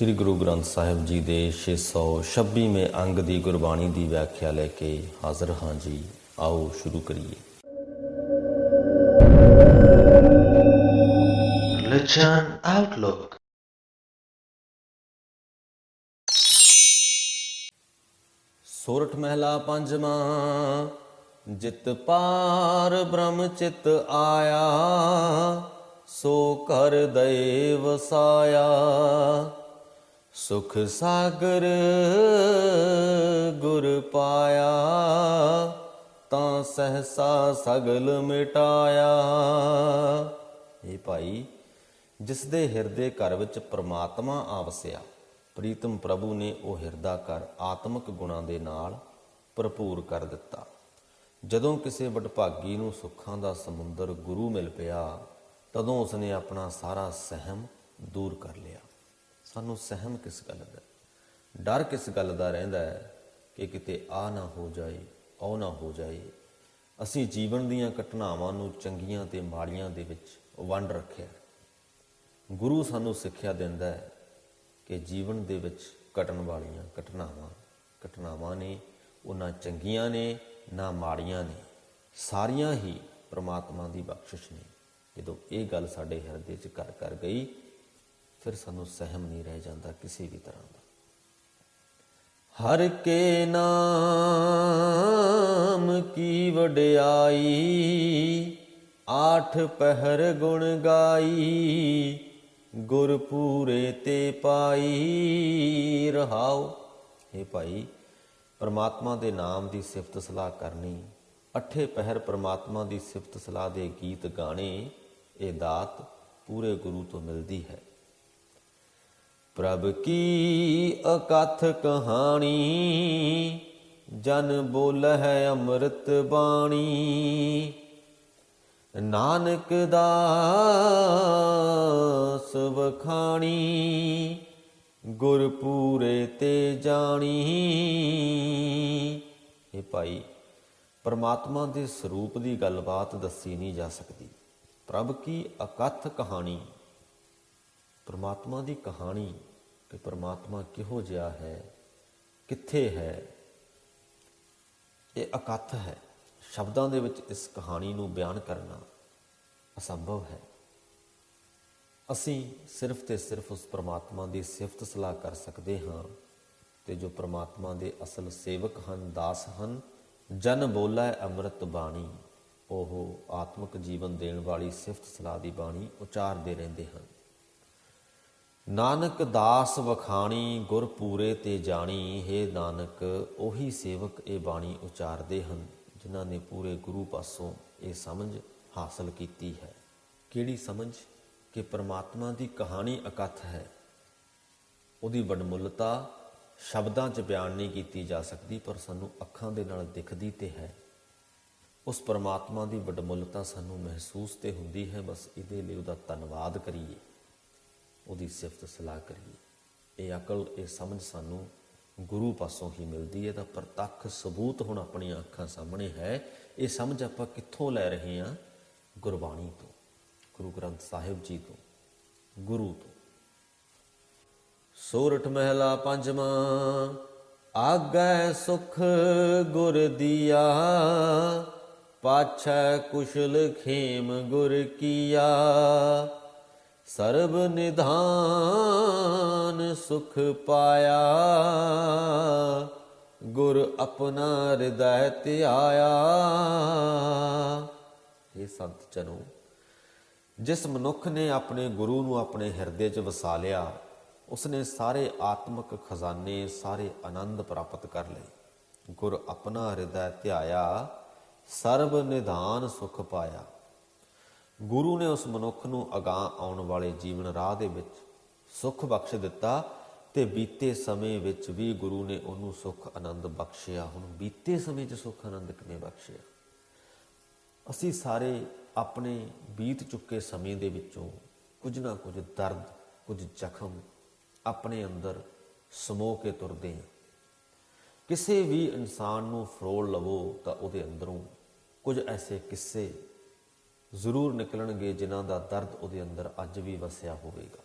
ਸ੍ਰੀ ਗੁਰੂ ਗ੍ਰੰਥ ਸਾਹਿਬ ਜੀ ਦੇ 626ਵੇਂ ਅੰਗ ਦੀ ਗੁਰਬਾਣੀ ਦੀ ਵਿਆਖਿਆ ਲੈ ਕੇ ਹਾਜ਼ਰ ਹਾਂ ਜੀ। ਆਓ ਸ਼ੁਰੂ ਕਰੀਏ। Religion Outlook. ਸੋਰਠ ਮਹਿਲਾ ਪੰਜਵਾਂ ਜਿਤ ਪਾਰ ਬ੍ਰਹਮ ਚਿਤ ਆਇਆ ਸੋ ਕਰ ਦਏ ਵਸਾਇਆ। ਸੁਖ ਸਾਗਰ ਗੁਰ ਪਾਇਆ, ਤਾਂ ਸਹਸਾ ਸਗਲ ਮਿਟਾਇਆ। ਇਹ ਭਾਈ, ਜਿਸ ਦੇ ਹਿਰਦੇ ਘਰ ਵਿੱਚ ਪ੍ਰਮਾਤਮਾ ਆਵਸਿਆ, ਪ੍ਰੀਤਮ ਪ੍ਰਭੂ ਨੇ ਉਹ ਹਿਰਦਾ ਘਰ ਆਤਮਿਕ ਗੁਣਾਂ ਦੇ ਨਾਲ ਭਰਪੂਰ ਕਰ ਦਿੱਤਾ। ਜਦੋਂ ਕਿਸੇ ਵਡਭਾਗੀ ਨੂੰ ਸੁੱਖਾਂ ਦਾ ਸਮੁੰਦਰ ਗੁਰੂ ਮਿਲ ਪਿਆ, ਤਦੋਂ ਉਸਨੇ ਆਪਣਾ ਸਾਰਾ ਸਹਿਮ ਦੂਰ ਕਰ ਲਿਆ। ਸਾਨੂੰ ਸਹਿਮ ਕਿਸ ਗੱਲ ਦਾ ਡਰ ਕਿਸ ਗੱਲ ਦਾ ਰਹਿੰਦਾ ਹੈ ਕਿ ਕਿਤੇ ਆ ਨਾ ਹੋ ਜਾਏ, ਉਹ ਨਾ ਹੋ ਜਾਏ? ਅਸੀਂ ਜੀਵਨ ਦੀਆਂ ਘਟਨਾਵਾਂ ਨੂੰ ਚੰਗੀਆਂ ਤੇ ਮਾੜੀਆਂ ਦੇ ਵਿੱਚ ਵੰਡ ਰੱਖਿਆ ਗੁਰੂ ਸਾਨੂੰ ਸਿੱਖਿਆ ਦਿੰਦਾ ਹੈ ਕਿ ਜੀਵਨ ਦੇ ਵਿੱਚ ਘਟਣ ਵਾਲੀਆਂ ਘਟਨਾਵਾਂ ਘਟਨਾਵਾਂ ਨੇ, ਉਹ ਨਾ ਚੰਗੀਆਂ ਨੇ, ਨਾ ਮਾੜੀਆਂ ਨੇ, ਸਾਰੀਆਂ ਹੀ ਪ੍ਰਮਾਤਮਾ ਦੀ ਬਖਸ਼ਿਸ਼ ਨੇ। ਜਦੋਂ ਇਹ ਗੱਲ ਸਾਡੇ ਹਿਰਦੇ 'ਚ ਘਰ ਕਰ ਗਈ ਫਿਰ ਸਾਨੂੰ ਸਹਿਮ ਨਹੀਂ ਰਹਿ ਜਾਂਦਾ ਕਿਸੇ ਵੀ ਤਰ੍ਹਾਂ ਦਾ। ਹਰ ਕੇ ਨਾਮ ਕੀ ਵਡਿਆਈ, ਆਠ ਪਹਿਰ ਗੁਣ ਗਾਈ ਗੁਰ ਪੂਰੇ ਤੇ ਪਾਈ। ਰਹਾਓ ਇਹ ਭਾਈ, ਪਰਮਾਤਮਾ ਦੇ ਨਾਮ ਦੀ ਸਿਫਤ ਸਲਾਹ ਕਰਨੀ, ਅੱਠੇ ਪਹਿਰ ਪਰਮਾਤਮਾ ਦੀ ਸਿਫਤ ਸਲਾਹ ਦੇ ਗੀਤ ਗਾਣੇ, ਇਹ ਦਾਤ ਪੂਰੇ ਗੁਰੂ ਤੋਂ ਮਿਲਦੀ ਹੈ। ਪ੍ਰਭ ਕੀ ਅਕਥ ਕਹਾਣੀ? ਜਨ ਬੋਲ ਹੈ ਅੰਮ੍ਰਿਤ ਬਾਣੀ। ਨਾਨਕ ਦਾਸ ਵਖਾਣੀ ਗੁਰ ਪੂਰੇ ਤੇ ਜਾਣੀ। ਇਹ ਭਾਈ, ਪਰਮਾਤਮਾ ਦੇ ਸਰੂਪ ਦੀ ਗੱਲਬਾਤ ਦੱਸੀ ਨਹੀਂ ਜਾ ਸਕਦੀ। ਪ੍ਰਭ ਕੀ ਅਕਥ ਕਹਾਣੀ? ਪਰਮਾਤਮਾ ਦੀ ਕਹਾਣੀ ਕਿ ਪਰਮਾਤਮਾ ਕਿਹੋ ਜਿਹਾ ਹੈ, ਕਿੱਥੇ ਹੈ, ਇਹ ਅਕਥ ਹੈ। ਸ਼ਬਦਾਂ ਦੇ ਵਿੱਚ ਇਸ ਕਹਾਣੀ ਨੂੰ ਬਿਆਨ ਕਰਨਾ ਅਸੰਭਵ ਹੈ। ਅਸੀਂ ਸਿਰਫ ਤੇ ਸਿਰਫ ਉਸ ਪ੍ਰਮਾਤਮਾ ਦੀ ਸਿਫਤ ਸਲਾਹ ਕਰ ਸਕਦੇ ਹਾਂ ਤੇ ਜੋ ਪ੍ਰਮਾਤਮਾ ਦੇ ਅਸਲ ਸੇਵਕ ਹਨ, ਦਾਸ ਹਨ, ਜਨ ਬੋਲਾ ਅੰਮ੍ਰਿਤ ਬਾਣੀ, ਉਹ ਆਤਮਿਕ ਜੀਵਨ ਦੇਣ ਵਾਲੀ ਸਿਫਤ ਸਲਾਹ ਦੀ ਬਾਣੀ ਉਚਾਰਦੇ ਰਹਿੰਦੇ ਹਨ। ਨਾਨਕ ਦਾਸ ਵਖਾਣੀ ਗੁਰ ਪੂਰੇ ਤੇ ਜਾਣੀ, ਹੈ ਨਾਨਕ, ਉਹੀ ਸੇਵਕ ਇਹ ਬਾਣੀ ਉਚਾਰਦੇ ਹਨ, ਜਿਨ੍ਹਾਂ ਨੇ ਪੂਰੇ ਗੁਰੂ ਪਾਸੋਂ ਇਹ ਸਮਝ ਹਾਸਲ ਕੀਤੀ ਹੈ। ਕਿਹੜੀ ਸਮਝ? ਕਿ ਪ੍ਰਮਾਤਮਾ ਦੀ ਕਹਾਣੀ ਅਕਥ ਹੈ। ਉਹਦੀ ਵਡਮੁੱਲਤਾ ਸ਼ਬਦਾਂ 'ਚ ਬਿਆਨ ਨਹੀਂ ਕੀਤੀ ਜਾ ਸਕਦੀ, ਪਰ ਸਾਨੂੰ ਅੱਖਾਂ ਦੇ ਨਾਲ ਦਿਖਦੀ ਤੇ ਹੈ। ਉਸ ਪਰਮਾਤਮਾ ਦੀ ਵਡਮੁੱਲਤਾ ਸਾਨੂੰ ਮਹਿਸੂਸ ਤੇ ਹੁੰਦੀ ਹੈ। ਬਸ ਇਹਦੇ ਲਈ ਉਹਦਾ ਧੰਨਵਾਦ ਕਰੀਏ। ਉਹਦੀ ਸਿਫਤ ਸਲਾਹ ਕਰੀਏ। ਇਹ ਅਕਲ, ਇਹ ਸਮਝ ਸਾਨੂੰ ਗੁਰੂ ਪਾਸੋਂ ਹੀ ਮਿਲਦੀ ਹੈ ਤਾਂ ਪ੍ਰਤੱਖ ਸਬੂਤ ਹੁਣ ਆਪਣੀਆਂ ਅੱਖਾਂ ਸਾਹਮਣੇ ਹੈ। ਇਹ ਸਮਝ ਆਪਾਂ ਕਿੱਥੋਂ ਲੈ ਰਹੇ ਹਾਂ? ਗੁਰਬਾਣੀ ਤੋਂ, ਗੁਰੂ ਗ੍ਰੰਥ ਸਾਹਿਬ ਜੀ ਤੋਂ, ਗੁਰੂ ਤੋਂ। ਸੋਰਠ ਮਹਿਲਾ ਪੰਜਵਾਂ, ਆਗੈ ਸੁਖ ਗੁਰ ਦੀਆ, ਪਾਛੈ ਕੁਸ਼ਲ ਖੇਮ ਗੁਰ ਕੀਆ। ਸਰਬ ਨਿਧਾਨ ਸੁਖ ਪਾਇਆ। ਗੁਰ ਆਪਣਾ ਹਿਰਦੈ ਧਿਆਇਆ। ਇਹ ਸੰਤ ਜਨੋ ਜਿਸ ਮਨੁੱਖ ਨੇ ਆਪਣੇ ਗੁਰੂ ਨੂੰ ਆਪਣੇ ਹਿਰਦੇ 'ਚ ਵਸਾ ਲਿਆ, ਉਸਨੇ ਸਾਰੇ ਆਤਮਿਕ ਖਜ਼ਾਨੇ, ਸਾਰੇ ਆਨੰਦ ਪ੍ਰਾਪਤ ਕਰ ਲਏ। ਗੁਰ ਆਪਣਾ ਹਿਰਦੈ ਧਿਆਇਆ, ਸਰਬ ਨਿਧਾਨ ਸੁਖ ਪਾਇਆ। ਗੁਰੂ ਨੇ ਉਸ ਮਨੁੱਖ ਨੂੰ ਅਗਾਹ ਆਉਣ ਵਾਲੇ ਜੀਵਨ ਰਾਹ ਦੇ ਵਿੱਚ ਸੁਖ ਬਖਸ਼ ਦਿੱਤਾ ਤੇ ਬੀਤੇ ਸਮੇਂ ਵਿੱਚ ਵੀ ਗੁਰੂ ਨੇ ਉਹਨੂੰ ਸੁਖ ਆਨੰਦ ਬਖਸ਼ਿਆ। ਹੁਣ ਬੀਤੇ ਸਮੇਂ 'ਚ ਸੁਖ ਆਨੰਦ ਕਿਵੇਂ ਬਖਸ਼ਿਆ? ਅਸੀਂ ਸਾਰੇ ਆਪਣੇ ਬੀਤ ਚੁੱਕੇ ਸਮੇਂ ਦੇ ਵਿੱਚੋਂ ਕੁਝ ਨਾ ਕੁਝ ਦਰਦ, ਕੁਝ ਜ਼ਖਮ ਆਪਣੇ ਅੰਦਰ ਸਮੋ ਕੇ ਤੁਰਦੇ ਹਾਂ। ਕਿਸੇ ਵੀ ਇਨਸਾਨ ਨੂੰ ਫਰੋਲ ਲਵੋ ਤਾਂ ਉਹਦੇ ਅੰਦਰੋਂ ਕੁਝ ਐਸੇ ਕਿੱਸੇ ਜ਼ਰੂਰ ਨਿਕਲਣਗੇ ਜਿਨ੍ਹਾਂ ਦਾ ਦਰਦ ਉਹਦੇ ਅੰਦਰ ਅੱਜ ਵੀ ਵਸਿਆ ਹੋਵੇਗਾ।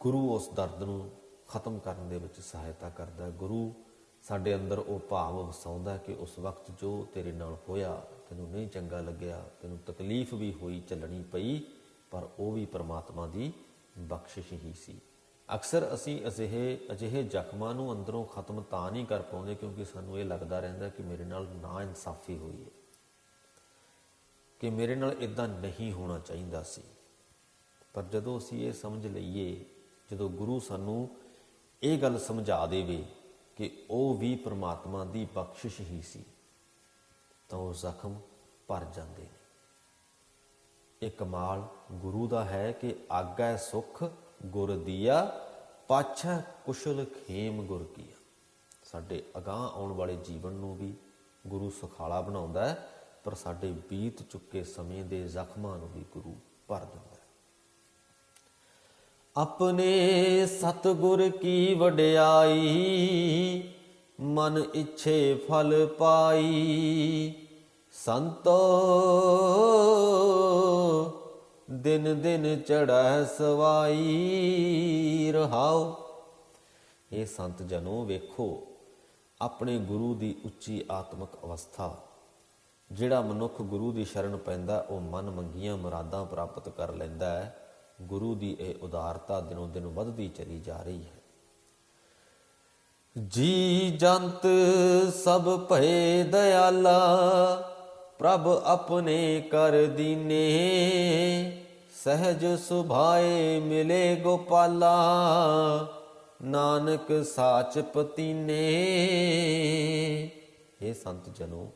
ਗੁਰੂ ਉਸ ਦਰਦ ਨੂੰ ਖਤਮ ਕਰਨ ਦੇ ਵਿੱਚ ਸਹਾਇਤਾ ਕਰਦਾ ਹੈ। ਗੁਰੂ ਸਾਡੇ ਅੰਦਰ ਉਹ ਭਾਵ ਵਸਾਉਂਦਾ ਕਿ ਉਸ ਵਕਤ ਜੋ ਤੇਰੇ ਨਾਲ ਹੋਇਆ, ਤੈਨੂੰ ਨਹੀਂ ਚੰਗਾ ਲੱਗਿਆ, ਤੈਨੂੰ ਤਕਲੀਫ ਵੀ ਹੋਈ, ਚੱਲਣੀ ਪਈ, ਪਰ ਉਹ ਵੀ ਪ੍ਰਮਾਤਮਾ ਦੀ ਬਖਸ਼ਿਸ਼ ਹੀ ਸੀ। ਅਕਸਰ ਅਸੀਂ ਅਜਿਹੇ ਅਜਿਹੇ ਜ਼ਖਮਾਂ ਨੂੰ ਅੰਦਰੋਂ ਖਤਮ ਤਾਂ ਨਹੀਂ ਕਰ ਪਾਉਂਦੇ ਕਿਉਂਕਿ ਸਾਨੂੰ ਇਹ ਲੱਗਦਾ ਰਹਿੰਦਾ ਕਿ ਮੇਰੇ ਨਾਲ ਨਾ ਇਨਸਾਫੀ ਹੋਈ ਹੈ। ਕਿ ਮੇਰੇ ਨਾਲ ਇਦਾਂ ਨਹੀਂ ਹੋਣਾ ਚਾਹੀਦਾ ਸੀ। ਪਰ ਜਦੋਂ ਅਸੀਂ ਇਹ ਸਮਝ ਲਈਏ, ਜਦੋਂ ਗੁਰੂ ਸਾਨੂੰ ਇਹ ਗੱਲ ਸਮਝਾ ਦੇਵੇ ਕਿ ਉਹ ਵੀ ਪ੍ਰਮਾਤਮਾ ਦੀ ਬਖਸ਼ਿਸ਼ ਹੀ ਸੀ, ਤਾਂ ਉਹ ਜ਼ਖਮ ਭਰ ਜਾਂਦੇ ਨੇ। ਇਹ ਕਮਾਲ ਗੁਰੂ ਦਾ ਹੈ ਕਿ ਆਗੈ ਸੁਖ ਗੁਰ ਦੀਆ, ਪਾਛੈ ਕੁਸ਼ਲ ਖੇਮ ਗੁਰ ਕੀਆ। ਸਾਡੇ ਅਗਾਹ ਆਉਣ ਵਾਲੇ ਜੀਵਨ ਨੂੰ ਵੀ ਗੁਰੂ ਸੁਖਾਲਾ ਬਣਾਉਂਦਾ ਹੈ। ਪਰ ਸਾਡੇ ਬੀਤ ਚੁੱਕੇ ਸਮੇਂ ਦੇ ਜ਼ਖਮਾਂ ਨੂੰ ਵੀ ਗੁਰੂ ਭਰ ਦਿੰਦਾ ਆਪਣੇ ਸਤਗੁਰ ਕੀ ਵਡਿਆਈ, ਮਨ ਇੱਛੇ ਫਲ ਪਾਈ। ਸੰਤੋ, ਦਿਨ ਦਿਨ ਚੜ੍ਹੈ ਸਵਾਈ। ਰਹਾਓ ਇਹ ਸੰਤ ਜਨੋ, ਵੇਖੋ, ਆਪਣੇ ਗੁਰੂ ਦੀ ਉੱਚੀ ਆਤਮਿਕ ਅਵਸਥਾ ਜਿਹੜਾ ਮਨੁੱਖ ਗੁਰੂ ਦੀ ਸ਼ਰਨ ਪੈਂਦਾ, ਉਹ ਮਨ ਮੰਗੀਆਂ ਮੁਰਾਦਾਂ ਪ੍ਰਾਪਤ ਕਰ ਲੈਂਦਾ ਹੈ। ਗੁਰੂ ਦੀ ਇਹ ਉਦਾਰਤਾ ਦਿਨੋਂ ਦਿਨ ਵੱਧਦੀ ਚਲੀ ਜਾ ਰਹੀ ਹੈ। ਜੀ ਜੰਤ ਸਭ ਭਏ ਦਇਆਲਾ, ਪ੍ਰਭ ਆਪਣੇ ਕਰ ਦੀਨੇ। ਸਹਿਜ ਸੁਭਾਏ ਮਿਲੇ ਗੋਪਾਲਾ, ਨਾਨਕ ਸਾਚ ਪਤੀਨੇ ਇਹ ਸੰਤ ਜਨੋ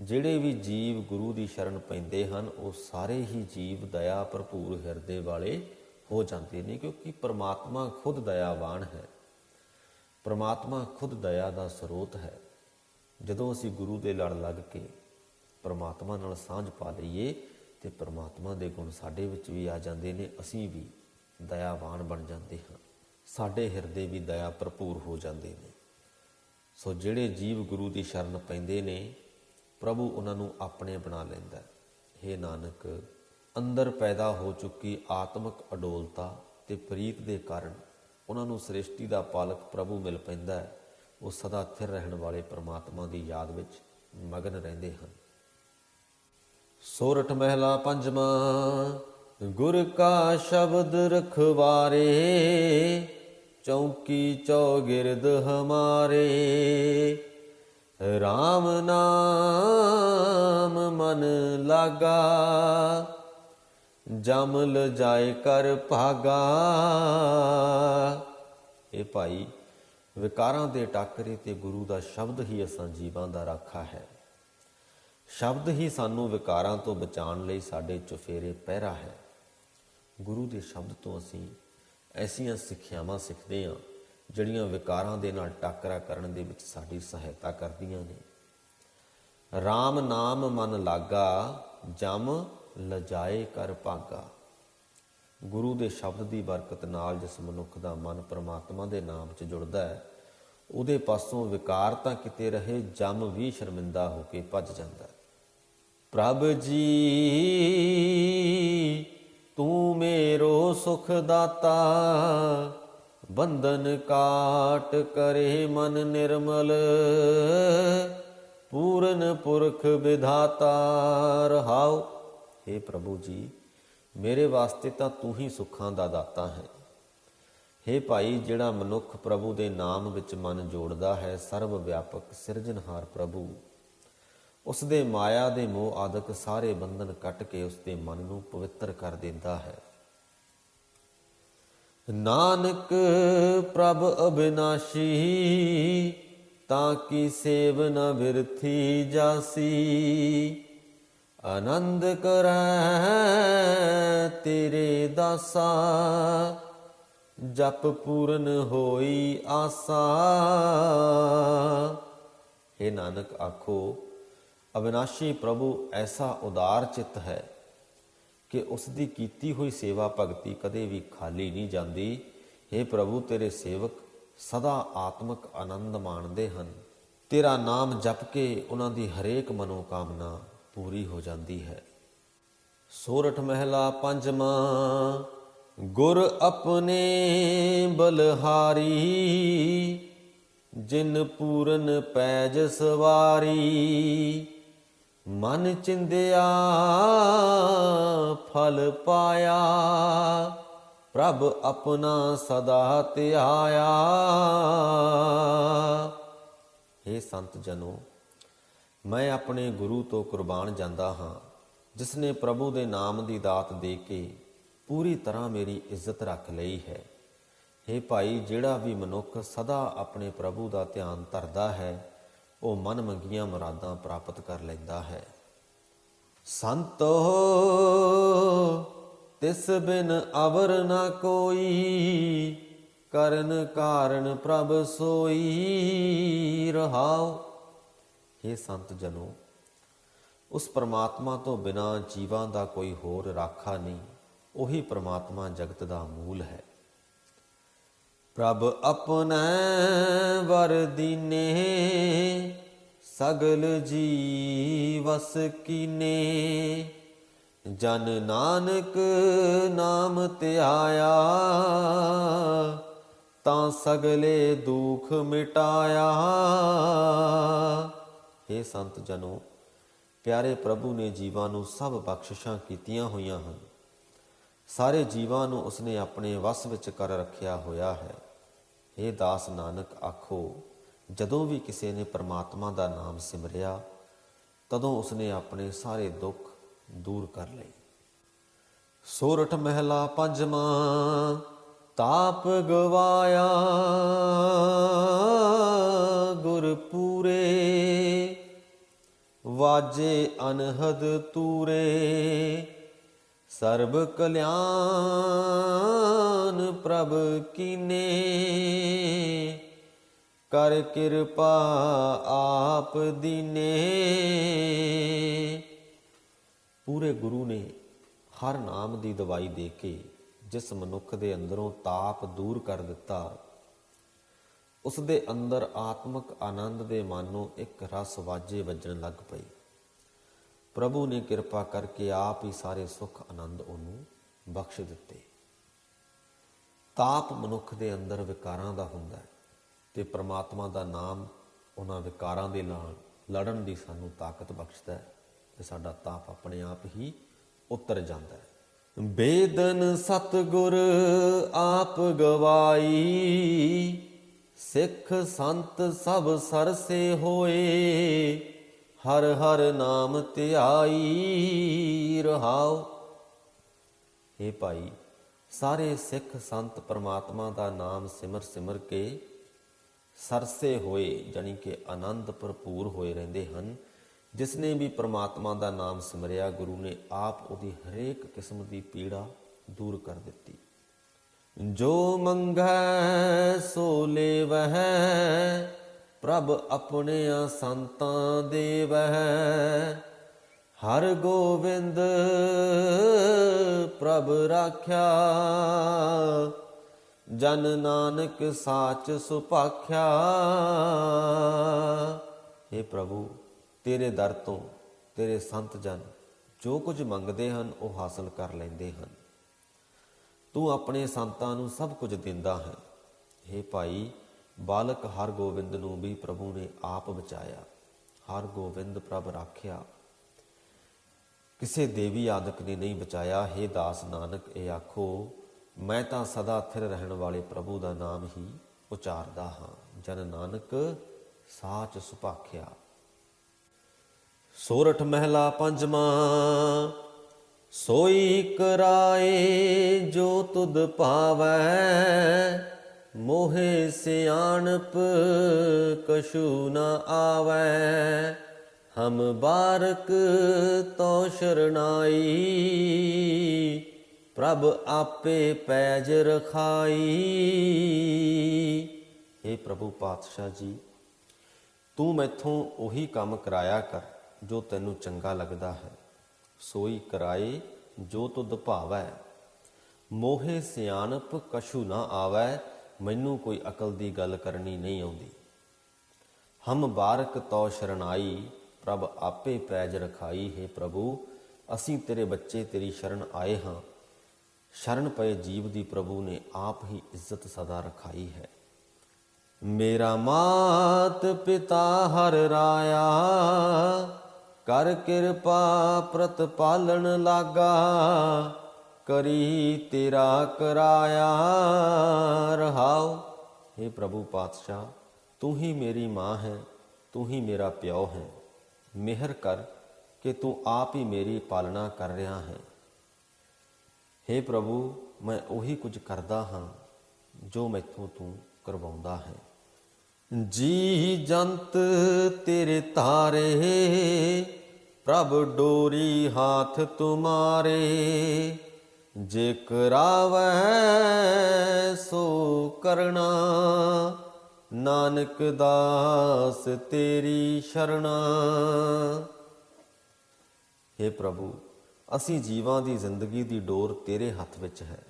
ਜਿਹੜੇ ਵੀ ਜੀਵ ਗੁਰੂ ਦੀ ਸ਼ਰਨ ਪੈਂਦੇ ਹਨ, ਉਹ ਸਾਰੇ ਹੀ ਜੀਵ ਦਇਆ ਭਰਪੂਰ ਹਿਰਦੇ ਵਾਲੇ ਹੋ ਜਾਂਦੇ ਨੇ, ਕਿਉਂਕਿ ਪ੍ਰਮਾਤਮਾ ਖੁਦ ਦਇਆਵਾਨ ਹੈ। ਪ੍ਰਮਾਤਮਾ ਖੁਦ ਦਇਆ ਦਾ ਸਰੋਤ ਹੈ। ਜਦੋਂ ਅਸੀਂ ਗੁਰੂ ਦੇ ਲੜ ਲੱਗ ਕੇ ਪ੍ਰਮਾਤਮਾ ਨਾਲ ਸਾਂਝ ਪਾ ਲਈਏ, ਤੇ ਪ੍ਰਮਾਤਮਾ ਦੇ ਗੁਣ ਸਾਡੇ ਵਿੱਚ ਵੀ ਆ ਜਾਂਦੇ ਨੇ, ਅਸੀਂ ਵੀ ਦਇਆਵਾਨ ਬਣ ਜਾਂਦੇ ਹਾਂ। ਸਾਡੇ ਹਿਰਦੇ ਵੀ ਦਇਆ ਭਰਪੂਰ ਹੋ ਜਾਂਦੇ ਨੇ। ਸੋ ਜਿਹੜੇ ਜੀਵ ਗੁਰੂ ਦੀ ਸ਼ਰਨ ਪੈਂਦੇ ਨੇ ਪ੍ਰਭੂ ਉਹਨਾਂ ਨੂੰ ਆਪਣੇ ਬਣਾ ਲੈਂਦਾ ਹੈ। हे ਨਾਨਕ, ਅੰਦਰ ਪੈਦਾ ਹੋ ਚੁੱਕੀ ਆਤਮਿਕ ਅਡੋਲਤਾ ਤੇ ਪ੍ਰੀਤ ਦੇ ਕਾਰਨ ਉਹਨਾਂ ਨੂੰ ਸ੍ਰਿਸ਼ਟੀ ਦਾ ਪਾਲਕ ਪ੍ਰਭੂ ਮਿਲ ਪੈਂਦਾ ਹੈ। ਉਹ ਸਦਾ ਸਥਿਰ ਰਹਿਣ ਵਾਲੇ ਪ੍ਰਮਾਤਮਾ ਦੀ ਯਾਦ ਵਿੱਚ ਮਗਨ ਰਹਿੰਦੇ ਹਨ। ਸੋਰਠ ਮਹਿਲਾ ਪੰਜਵਾਂ, ਗੁਰ ਕਾ ਸ਼ਬਦ ਰਖਵਾਰੇ, ਚੌਕੀ ਚੌਗਿਰਦ ਹਮਾਰੇ। RAM ਨਾਮ ਮਨ ਲਾਗਾ, ਜਮ ਲ ਜਾਏ ਕਰ ਭਾਗਾ। ਇਹ ਭਾਈ ਵਿਕਾਰਾਂ ਦੇ ਟਾਕਰੇ ਤੇ ਗੁਰੂ ਦਾ ਸ਼ਬਦ ਹੀ ਅਸਾਂ ਜੀਵਾਂ ਦਾ ਰਾਖਾ ਹੈ। ਸ਼ਬਦ ਹੀ ਸਾਨੂੰ ਵਿਕਾਰਾਂ ਤੋਂ ਬਚਾਉਣ ਲਈ ਸਾਡੇ ਚੁਫੇਰੇ ਪਹਿਰਾ ਹੈ। ਗੁਰੂ ਦੇ ਸ਼ਬਦ ਤੋਂ ਅਸੀਂ ਐਸੀਆਂ ਸਿੱਖਿਆਵਾਂ ਸਿੱਖਦੇ ਹਾਂ ਜਿਹੜੀਆਂ ਵਿਕਾਰਾਂ ਦੇ ਨਾਲ ਟਾਕਰਾ ਕਰਨ ਦੇ ਵਿੱਚ ਸਾਡੀ ਸਹਾਇਤਾ ਕਰਦੀਆਂ ਨੇ। RAM ਨਾਮ ਮਨ ਲਾਗਾ, ਜਮ ਲਜਾਏ ਕਰ ਭਾਗਾ। ਗੁਰੂ ਦੇ ਸ਼ਬਦ ਦੀ ਬਰਕਤ ਨਾਲ ਜਿਸ ਮਨੁੱਖ ਦਾ ਮਨ ਪ੍ਰਮਾਤਮਾ ਦੇ ਨਾਮ 'ਚ ਜੁੜਦਾ ਹੈ, ਉਹਦੇ ਪਾਸੋਂ ਵਿਕਾਰ ਤਾਂ ਕਿਤੇ ਰਹੇ, ਜਮ ਵੀ ਸ਼ਰਮਿੰਦਾ ਹੋ ਕੇ ਭੱਜ ਜਾਂਦਾ। ਪ੍ਰਭ ਜੀ, ਤੂੰ ਮੇਰੋ ਸੁਖ ਦਾਤਾ ਬੰਧਨ ਕਾਟ ਕਰੇ ਮਨ ਨਿਰਮਲ, ਪੂਰਨ ਪੁਰਖ ਵਿਧਾਤਾ ਰਹਾਉ। हे ਪ੍ਰਭੂ ਜੀ, ਮੇਰੇ ਵਾਸਤੇ ਤਾਂ ਤੂੰ ਹੀ ਸੁੱਖਾਂ ਦਾ ਦਾਤਾ ਹੈ। हे ਭਾਈ, ਜਿਹੜਾ ਮਨੁੱਖ ਪ੍ਰਭੂ ਦੇ ਨਾਮ ਵਿੱਚ ਮਨ ਜੋੜਦਾ ਹੈ ਸਰਵ ਵਿਆਪਕ ਸਿਰਜਣਹਾਰ ਪ੍ਰਭੂ। ਉਸ ਦੇ ਮਾਇਆ ਦੇ ਮੋਹ ਆਦਿਕ ਸਾਰੇ ਬੰਧਨ ਕੱਟ ਕੇ ਉਸ ਦੇ ਮਨ ਨੂੰ ਪਵਿੱਤਰ ਕਰ ਦਿੰਦਾ ਹੈ। ਨਾਨਕ ਪ੍ਰਭ ਅਬਿਨਾਸ਼ੀ, ਤਾਂ ਕੀ ਸੇਵ ਨ ਬਿਰਥੀ ਜਾਸੀ? ਆਨੰਦ ਕਰੈ ਤੇਰੇ ਦਾਸਾ, ਜਪ ਪੂਰਨ ਹੋਈ ਆਸਾ। हे ਨਾਨਕ, ਆਖੋ ਅਵਿਨਾਸ਼ੀ ਪ੍ਰਭੂ ਐਸਾ ਉਦਾਰ ਚਿੱਤ ਹੈ ਕਿ ਉਸ ਦੀ ਕੀਤੀ ਹੋਈ ਸੇਵਾ ਭਗਤੀ ਕਦੇ ਵੀ ਖਾਲੀ ਨਹੀਂ ਜਾਂਦੀ। हे ਪ੍ਰਭੂ, ਤੇਰੇ ਸੇਵਕ ਸਦਾ ਆਤਮਿਕ ਆਨੰਦ ਮਾਣਦੇ ਹਨ। ਤੇਰਾ ਨਾਮ ਜਪ ਕੇ ਉਹਨਾਂ ਦੀ ਹਰੇਕ ਮਨੋਕਾਮਨਾ ਪੂਰੀ ਹੋ ਜਾਂਦੀ ਹੈ। ਸੋਰਠ ਮਹਿਲਾ ਪੰਜਵਾਂ, ਗੁਰ ਆਪਣੇ ਬਲਹਾਰੀ, ਜਿਨ ਪੂਰਨ ਪੈਜ ਸਵਾਰੀ। ਮਨ ਚਿੰਦਿਆ, ਫਲ ਪਾਇਆ। ਪ੍ਰਭ ਆਪਣਾ ਸਦਾ ਧਿਆਇਆ। हे ਸੰਤ ਜਨੋ, ਮੈਂ ਆਪਣੇ ਗੁਰੂ ਤੋਂ ਕੁਰਬਾਨ ਜਾਂਦਾ ਹਾਂ ਜਿਸ ਨੇ ਪ੍ਰਭੂ ਦੇ ਨਾਮ ਦੀ ਦਾਤ ਦੇ ਕੇ ਪੂਰੀ ਤਰ੍ਹਾਂ ਮੇਰੀ ਇੱਜ਼ਤ ਰੱਖ ਲਈ ਹੈ। हे ਭਾਈ, ਜਿਹੜਾ ਵੀ ਮਨੁੱਖ ਸਦਾ ਆਪਣੇ ਪ੍ਰਭੂ ਦਾ ਧਿਆਨ ਧਰਦਾ ਹੈ ਉਹ ਮਨ ਮੰਗੀਆਂ ਮੁਰਾਦਾਂ ਪ੍ਰਾਪਤ ਕਰ ਲੈਂਦਾ ਹੈ। ਸੰਤੋ ਤਿਸ ਬਿਨ ਅਵਰ ਨਾ ਕੋਈ, ਕਰਨ ਕਾਰਨ ਪ੍ਰਭ ਸੋਈ ਰਹਾਉ। हे ਸੰਤ ਜਨੋ, ਉਸ ਪਰਮਾਤਮਾ ਤੋਂ ਬਿਨਾ ਜੀਵਾਂ ਦਾ ਕੋਈ ਹੋਰ ਰਾਖਾ ਨਹੀਂ, ਉਹੀ ਪਰਮਾਤਮਾ ਜਗਤ ਦਾ ਮੂਲ ਹੈ। ਪ੍ਰਭ ਆਪਣਾ ਵਰ ਦੀਨੇ, ਸਗਲ ਜੀ ਵਸ ਕੀਨੇ। ਜਨ ਨਾਨਕ ਨਾਮ ਧਿਆਇਆ, ਤਾਂ ਸਗਲੇ ਦੁਖ ਮਿਟਾਇਆ। हे ਸੰਤ ਜਨੋ, ਪਿਆਰੇ ਪ੍ਰਭੂ ਨੇ ਜੀਵਾਂ ਨੂੰ ਸਭ ਬਖਸ਼ਿਸ਼ਾਂ ਕੀਤੀਆਂ ਹੋਈਆਂ ਹਨ। ਸਾਰੇ ਜੀਵਾਂ ਨੂੰ ਉਸਨੇ ਆਪਣੇ ਵਸ ਵਿੱਚ ਕਰ ਰੱਖਿਆ ਹੋਇਆ ਹੈ। ਇਹ ਦਾਸ ਨਾਨਕ, ਆਖੋ, ਜਦੋਂ ਵੀ ਕਿਸੇ ਨੇ ਪ੍ਰਮਾਤਮਾ ਦਾ ਨਾਮ ਸਿਮਰਿਆ, ਤਦੋਂ ਉਸਨੇ ਆਪਣੇ ਸਾਰੇ ਦੁੱਖ ਦੂਰ ਕਰ ਲਏ। ਸੋਰਠ ਮਹਿਲਾ ਪੰਜਵਾਂ, ਤਾਪ ਗਵਾਇਆ, ਗੁਰ ਪੂਰੇ, ਵਾਜੇ ਅਨਹਦ ਤੂਰੇ ਸਰਬ ਕਲਿਆਣ ਪ੍ਰਭ ਕੀਨੇ, ਕਰ ਕਿਰਪਾ ਆਪ ਦੀਨੇ। ਪੂਰੇ ਗੁਰੂ ਨੇ ਹਰ ਨਾਮ ਦੀ ਦਵਾਈ ਦੇ ਕੇ ਜਿਸ ਮਨੁੱਖ ਦੇ ਅੰਦਰੋਂ ਤਾਪ ਦੂਰ ਕਰ ਦਿੱਤਾ ਉਸ ਦੇ ਅੰਦਰ ਆਤਮਿਕ ਆਨੰਦ ਦੇ ਮਨ ਨੂੰ ਇੱਕ ਰਸ ਵਾਜੇ ਵੱਜਣ ਲੱਗ ਪਈ। ਪ੍ਰਭੂ ਨੇ ਕਿਰਪਾ ਕਰਕੇ ਆਪ ਹੀ ਸਾਰੇ ਸੁੱਖ ਆਨੰਦ ਉਹਨੂੰ ਬਖਸ਼ ਦਿੱਤੇ। ਤਾਪ ਮਨੁੱਖ ਦੇ ਅੰਦਰ ਵਿਕਾਰਾਂ ਦਾ ਹੁੰਦਾ ਹੈ ਤੇ ਪ੍ਰਮਾਤਮਾ ਦਾ ਨਾਮ ਉਹਨਾਂ ਵਿਕਾਰਾਂ ਦੇ ਨਾਲ ਲੜਨ ਦੀ ਸਾਨੂੰ ਤਾਕਤ ਬਖਸ਼ਦਾ ਹੈ ਤੇ ਸਾਡਾ ਤਾਪ ਆਪਣੇ ਆਪ ਹੀ ਉਤਰ ਜਾਂਦਾ ਹੈ। ਬੇਦਨ ਸਤਗੁਰ ਆਪ ਗਵਾਈ, ਸਿੱਖ ਸੰਤ ਸਭ ਸਰਸੇ ਹੋਏ ਹਰ ਹਰ ਨਾਮ ਧਿਆਈ ਰਹਾਉ। हे ਭਾਈ, ਸਾਰੇ ਸਿੱਖ ਸੰਤ ਪਰਮਾਤਮਾ ਦਾ ਨਾਮ ਸਿਮਰ ਸਿਮਰ ਕੇ ਸਰਸੇ ਹੋਏ ਜਾਨੀ ਕਿ ਆਨੰਦ ਭਰਪੂਰ ਹੋਏ ਰਹਿੰਦੇ ਹਨ। ਜਿਸ ਨੇ ਵੀ ਪਰਮਾਤਮਾ ਦਾ ਨਾਮ ਸਿਮਰਿਆ, ਗੁਰੂ ਨੇ ਆਪ ਉਹਦੀ ਹਰੇਕ ਕਿਸਮ ਦੀ ਪੀੜਾ ਦੂਰ ਕਰ ਦਿੱਤੀ। ਜੋ ਮੰਗੈ ਸੋ ਲੇਵਹਿ ਪ੍ਰਭ ਆਪਣਿਆਂ ਸੰਤਾਂ ਦੇਵਹਿ। ਹਰ ਗੋਬਿੰਦ ਪ੍ਰਭ ਰਾਖਿਆ। ਜਨ ਨਾਨਕ ਸਾਚ ਸੁਭਾਖਿਆ। हे ਪ੍ਰਭੂ, ਤੇਰੇ ਦਰ ਤੋਂ ਤੇਰੇ ਸੰਤ ਜਨ ਜੋ ਕੁਝ ਮੰਗਦੇ ਹਨ, ਉਹ ਹਾਸਲ ਕਰ ਲੈਂਦੇ ਹਨ। ਤੂੰ ਆਪਣੇ ਸੰਤਾਂ ਨੂੰ ਸਭ ਕੁਝ ਦਿੰਦਾ ਹੈ। हे ਭਾਈ ਬਾਲਕ ਹਰ ਗੋਬਿੰਦ ਨੂੰ ਵੀ ਪ੍ਰਭੂ ਨੇ ਆਪ ਬਚਾਇਆ। ਹਰ ਗੋਬਿੰਦ ਪ੍ਰਭ ਰਾਖਿਆ। ਕਿਸੇ ਦੇਵੀ ਆਦਿਕ ਨੇ ਨਹੀਂ ਬਚਾਇਆ। हे ਦਾਸ ਨਾਨਕ, ਇਹ ਆਖੋ, ਮੈਂ ਤਾਂ ਸਦਾ ਥਿਰ ਰਹਿਣ ਵਾਲੇ ਪ੍ਰਭੂ ਦਾ ਨਾਮ ਹੀ ਉਚਾਰਦਾ ਹਾਂ। ਜਨ ਨਾਨਕ, ਸਾਚ ਸੁਭਾਖਿਆ। ਸੋਰਠ ਮਹਿਲਾ ਪੰਜਵਾਂ, ਸੋਈ ਕਰਾਏ ਜੋ ਤੁਧ ਪਾਵੈ। ਮੋਹੇ ਸਿਆਣਪ ਕਸ਼ੂ ਨ ਆਵੈ, ਹਮ ਬਾਰਕ ਤੋ ਸ਼ਰਨਾਈ। ਪ੍ਰਭ ਆਪੇ ਪੈਜ ਰਖਾਈ। हे ਪ੍ਰਭੂ ਪਾਤਸ਼ਾਹ ਜੀ, ਤੂੰ ਮੈਥੋਂ ਉਹੀ ਕੰਮ ਕਰਾਇਆ ਕਰ, ਜੋ ਤੈਨੂੰ ਚੰਗਾ ਲੱਗਦਾ ਹੈ। ਸੋਈ ਕਰਾਏ ਜੋ ਤੁਧ ਭਾਵੈ। ਮੋਹੇ ਸਿਆਣਪ ਕਛੂ ਨਾ ਆਵੈ ਮੈਨੂੰ ਕੋਈ ਅਕਲ ਦੀ ਗੱਲ ਕਰਨੀ ਨਹੀਂ ਆਉਂਦੀ। ਹਮ ਬਾਰਕ ਤੋ ਸ਼ਰਨਾਈ, ਪ੍ਰਭ ਆਪੇ ਪੈਜ ਰਖਾਈ ਹੈ ਪ੍ਰਭੂ, ਅਸੀਂ ਤੇਰੇ ਬੱਚੇ ਤੇਰੀ ਸ਼ਰਨ ਆਏ ਹਾਂ। ਸ਼ਰਨ ਪਏ ਜੀਵ ਦੀ ਪ੍ਰਭੂ ਨੇ ਆਪ ਹੀ ਇੱਜ਼ਤ ਸਦਾ ਰਖਾਈ ਹੈ। ਮੇਰਾ ਮਾਤ ਪਿਤਾ ਹਰ ਰਾਇਆ, ਕਰ ਕਿਰਪਾ ਪ੍ਰਤਪਾਲਨ ਲਾਗਾ। ਕਰੀ ਤੇਰਾ ਕਰਾਇਆ ਰਹਾਉ। हे ਪ੍ਰਭੂ ਪਾਤਸ਼ਾਹ, ਤੂੰ ਹੀ ਮੇਰੀ ਮਾਂ ਹੈ, ਤੂੰ ਹੀ ਮੇਰਾ ਪਿਓ ਹੈ। ਮਿਹਰ ਕਰ ਕਿ ਤੂੰ ਆਪ ਹੀ ਮੇਰੀ ਪਾਲਣਾ ਕਰ ਰਿਹਾ ਹੈ। हे ਪ੍ਰਭੂ, ਮੈਂ ਉਹੀ ਕੁਝ ਕਰਦਾ ਹਾਂ ਜੋ ਮੈਥੋਂ ਤੂੰ ਕਰਵਾਉਂਦਾ ਹੈ। ਜੀ ਜੰਤ ਤੇਰੇ ਤਾਰੇ, ਪ੍ਰਭ ਡੋਰੀ ਹਾਥ ਤੁਮਾਰੇ। ਜੇ ਕਰਾਵੈ ਸੋ ਕਰਣਾ ਨਾਨਕ ਦਾਸ ਤੇਰੀ ਸ਼ਰਣਾ हे ਪ੍ਰਭੂ ਅਸੀਂ ਜੀਵਾਂ ਦੀ ਜ਼ਿੰਦਗੀ ਦੀ ਡੋਰ ਤੇਰੇ ਹੱਥ ਵਿੱਚ ਹੈ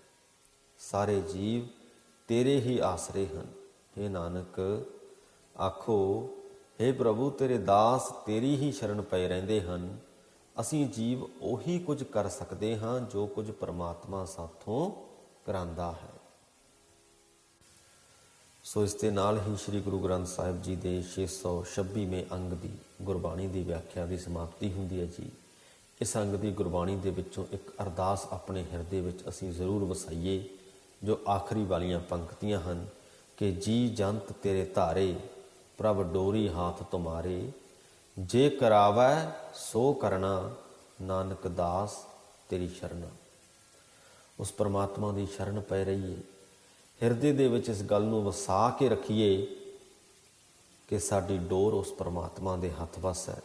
ਸਾਰੇ ਜੀਵ ਤੇਰੇ ਹੀ ਆਸਰੇ ਹਨ हे ਨਾਨਕ ਆਖੋ हे ਪ੍ਰਭੂ ਤੇਰੇ ਦਾਸ ਤੇਰੀ ਹੀ ਸ਼ਰਨ ਪਏ ਰਹਿੰਦੇ ਹਨ ਅਸੀਂ ਜੀਵ ਉਹੀ ਕੁਝ ਕਰ ਸਕਦੇ ਹਾਂ ਜੋ ਕੁਝ ਪਰਮਾਤਮਾ ਸਾਥੋਂ ਕਰਾਂਦਾ ਹੈ। ਸੋ ਇਸ ਦੇ ਨਾਲ ਹੀ ਸ੍ਰੀ ਗੁਰੂ ਗ੍ਰੰਥ ਸਾਹਿਬ ਜੀ ਦੇ 626ਵੇਂ ਅੰਗ ਦੀ ਗੁਰਬਾਣੀ ਦੀ ਵਿਆਖਿਆ ਦੀ ਸਮਾਪਤੀ ਹੁੰਦੀ ਹੈ ਜੀ। ਇਸ ਅੰਗ ਦੀ ਗੁਰਬਾਣੀ ਦੇ ਵਿੱਚੋਂ ਇੱਕ ਅਰਦਾਸ ਆਪਣੇ ਹਿਰਦੇ ਵਿੱਚ ਅਸੀਂ ਜ਼ਰੂਰ ਵਸਾਈਏ, ਜੋ ਆਖਰੀ ਵਾਲੀਆਂ ਪੰਕਤੀਆਂ ਹਨ ਕਿ ਜੀ ਜੰਤ ਤੇਰੇ ਧਾਰੇ, ਪ੍ਰਭ ਡੋਰੀ ਹਾਥ ਤੁਮਾਰੇ ਜੇ ਕਰਾਵੈ, ਸੋ ਕਰਨਾ, ਨਾਨਕ ਦਾਸ ਤੇਰੀ ਸ਼ਰਨਾ। ਉਸ ਪਰਮਾਤਮਾ ਦੀ ਸ਼ਰਨ ਪੈ ਰਹੀਏ ਹਿਰਦੇ ਦੇ ਵਿੱਚ ਇਸ ਗੱਲ ਨੂੰ ਵਸਾ ਕੇ ਰੱਖੀਏ ਕਿ ਸਾਡੀ ਡੋਰ ਉਸ ਪਰਮਾਤਮਾ ਦੇ ਹੱਥ ਵਸ ਹੈ।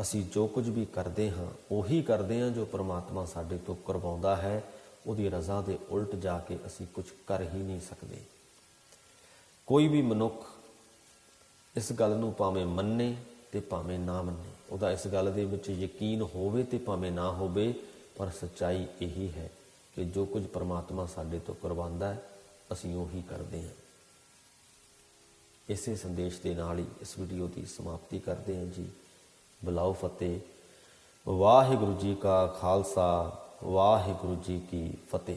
ਅਸੀਂ ਜੋ ਕੁਝ ਵੀ ਕਰਦੇ ਹਾਂ, ਉਹੀ ਕਰਦੇ ਹਾਂ ਜੋ ਪਰਮਾਤਮਾ ਸਾਡੇ ਤੋਂ ਕਰਵਾਉਂਦਾ ਹੈ। ਉਹਦੀ ਰਜ਼ਾ ਦੇ ਉਲਟ ਜਾ ਕੇ ਅਸੀਂ ਕੁਝ ਕਰ ਹੀ ਨਹੀਂ ਸਕਦੇ। ਕੋਈ ਵੀ ਮਨੁੱਖ ਇਸ ਗੱਲ ਨੂੰ ਭਾਵੇਂ ਮੰਨੇ ਤੇ ਭਾਵੇਂ ਨਾ ਮੰਨੇ। ਉਹਦਾ ਇਸ ਗੱਲ ਦੇ ਵਿੱਚ ਯਕੀਨ ਹੋਵੇ ਤੇ ਭਾਵੇਂ ਨਾ ਹੋਵੇ, ਪਰ ਸੱਚਾਈ ਇਹੀ ਹੈ ਕਿ ਜੋ ਕੁਝ ਪਰਮਾਤਮਾ ਸਾਡੇ ਤੋਂ ਕਰਵਾਉਂਦਾ ਹੈ, ਅਸੀਂ ਉਹੀ ਕਰਦੇ ਹਾਂ। ਇਸੇ ਸੰਦੇਸ਼ ਦੇ ਨਾਲ ਹੀ ਇਸ ਵੀਡੀਓ ਦੀ ਸਮਾਪਤੀ ਕਰਦੇ ਹਾਂ ਜੀ। ਬੁਲਾਓ ਫਤਿਹ। ਵਾਹਿਗੁਰੂ ਜੀ ਕਾ ਖਾਲਸਾ, ਵਾਹਿਗੁਰੂ ਜੀ ਕੀ ਫਤਿਹ।